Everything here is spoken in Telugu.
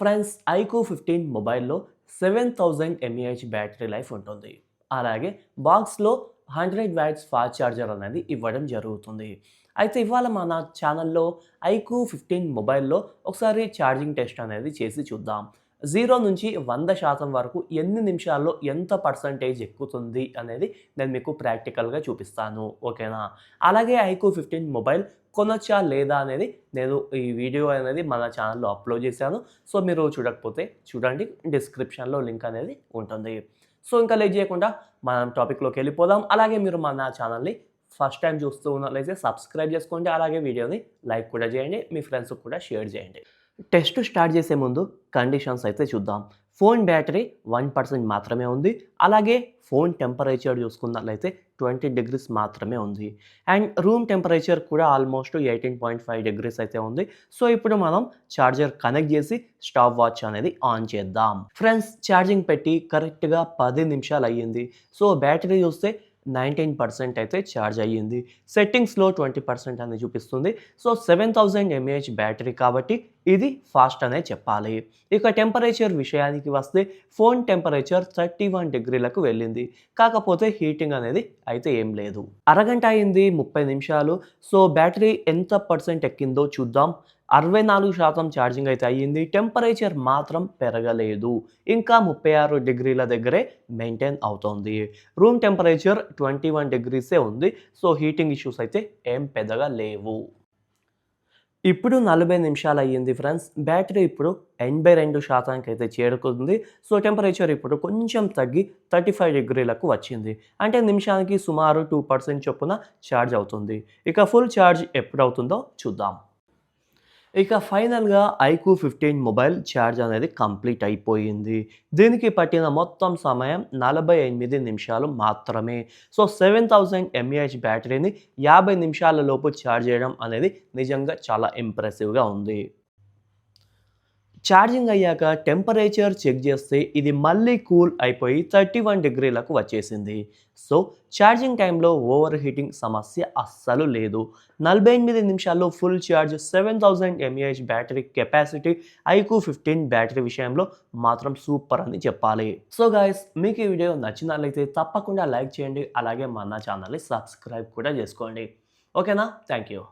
ఫ్రెండ్స్ ఐకూ ఫిఫ్టీన్ మొబైల్లో seven thousand mAh battery life ఉంటుంది. అలాగే బాక్స్లో హండ్రెడ్ వ్యాట్స్ ఫాస్ట్ ఛార్జర్ అనేది ఇవ్వడం జరుగుతుంది. అయితే ఇవాళ మన ఛానల్లో ఐకూ ఫిఫ్టీన్ మొబైల్లో ఒకసారి ఛార్జింగ్ టెస్ట్ అనేది చేసి చూద్దాం. జీరో నుంచి వంద శాతం వరకు ఎన్ని నిమిషాల్లో ఎంత పర్సంటేజ్ ఎక్కుతుంది అనేది నేను మీకు ప్రాక్టికల్గా చూపిస్తాను. ఓకేనా? అలాగే ఐకూ ఫిఫ్టీన్ మొబైల్ కొనొచ్చా లేదా అనేది నేను ఈ వీడియో అనేది మన ఛానల్లో అప్లోడ్ చేశాను. సో మీరు చూడకపోతే చూడండి. డిస్క్రిప్షన్లో లింక్ అనేది ఉంటుంది. సో ఇంకా లేట్ చేయకుండా మనం టాపిక్లోకి వెళ్ళిపోదాం. అలాగే మీరు మన ఛానల్ని ఫస్ట్ టైం చూస్తూ ఉన్నట్లయితే సబ్స్క్రైబ్ చేసుకోండి. అలాగే వీడియోని లైక్ కూడా చేయండి. మీ ఫ్రెండ్స్కి కూడా షేర్ చేయండి. టెస్ట్ స్టార్ట్ చేసే ముందు కండిషన్స్ అయితే చూద్దాం. ఫోన్ బ్యాటరీ వన్ పర్సెంట్ మాత్రమే ఉంది. అలాగే ఫోన్ టెంపరేచర్ చూసుకున్నట్లయితే ట్వంటీ డిగ్రీస్ మాత్రమే ఉంది. అండ్ రూమ్ టెంపరేచర్ కూడా almost eighteen point five degrees అయితే ఉంది. సో ఇప్పుడు మనం ఛార్జర్ కనెక్ట్ చేసి స్టాప్ వాచ్ అనేది ఆన్ చేద్దాం. ఫ్రెండ్స్ ఛార్జింగ్ పెట్టి కరెక్ట్గా పది నిమిషాలు అయ్యింది. సో బ్యాటరీ చూస్తే నైన్టీన్ పర్సెంట్ అయితే ఛార్జ్ అయ్యింది. సెట్టింగ్స్లో ట్వంటీ పర్సెంట్ అని చూపిస్తుంది. So seven thousand mAh battery కాబట్టి ఇది ఫాస్ట్ అనే చెప్పాలి. ఇక టెంపరేచర్ విషయానికి వస్తే ఫోన్ టెంపరేచర్ థర్టీ వన్ డిగ్రీలకు వెళ్ళింది. కాకపోతే హీటింగ్ అనేది అయితే ఏం లేదు. అరగంట అయింది ముప్పై నిమిషాలు. సో బ్యాటరీ ఎంత పర్సెంట్ ఎక్కిందో చూద్దాం. అరవై నాలుగు శాతం ఛార్జింగ్ అయితే అయ్యింది. టెంపరేచర్ మాత్రం పెరగలేదు. ఇంకా ముప్పై ఆరు డిగ్రీల దగ్గరే మెయింటైన్ అవుతోంది. రూమ్ టెంపరేచర్ ట్వంటీ వన్ డిగ్రీసే ఉంది. సో హీటింగ్ ఇష్యూస్ అయితే ఏం పెద్దగా లేవు. ఇప్పుడు నలభై నిమిషాలు అయ్యింది ఫ్రెండ్స్. బ్యాటరీ ఇప్పుడు ఎనభై రెండు శాతానికి అయితే చేరుకుంది. సో టెంపరేచర్ ఇప్పుడు కొంచెం తగ్గి థర్టీ ఫైవ్ డిగ్రీలకు వచ్చింది. అంటే నిమిషానికి సుమారు టూ పర్సెంట్ చొప్పున ఛార్జ్ అవుతుంది. ఇక ఫుల్ ఛార్జ్ ఎప్పుడు అవుతుందో చూద్దాం. ఇక ఫైనల్గా ఐకూ ఫిఫ్టీన్ మొబైల్ ఛార్జ్ అనేది కంప్లీట్ అయిపోయింది. దీనికి పట్టిన మొత్తం సమయం నలభై ఎనిమిది నిమిషాలు మాత్రమే. సో సెవెన్ థౌజండ్ ఎంఏహెచ్ బ్యాటరీని యాభై నిమిషాల లోపు ఛార్జ్ చేయడం అనేది నిజంగా చాలా ఇంప్రెసివ్గా ఉంది. ఛార్జింగ్ అయ్యాక టెంపరేచర్ చెక్ చేస్తే ఇది మళ్ళీ కూల్ అయిపోయి థర్టీ వన్ డిగ్రీలకు వచ్చేసింది. సో ఛార్జింగ్ టైంలో ఓవర్ హీటింగ్ సమస్య అస్సలు లేదు. నలభై ఎనిమిది నిమిషాల్లో full charge seven thousand mAh battery capacity iQOO fifteen battery విషయంలో మాత్రం సూపర్ అని చెప్పాలి. సో గాయస్ మీకు ఈ వీడియో నచ్చినట్లయితే తప్పకుండా లైక్ చేయండి. అలాగే మన ఛానల్ని సబ్స్క్రైబ్ కూడా చేసుకోండి. ఓకేనా? Thank you.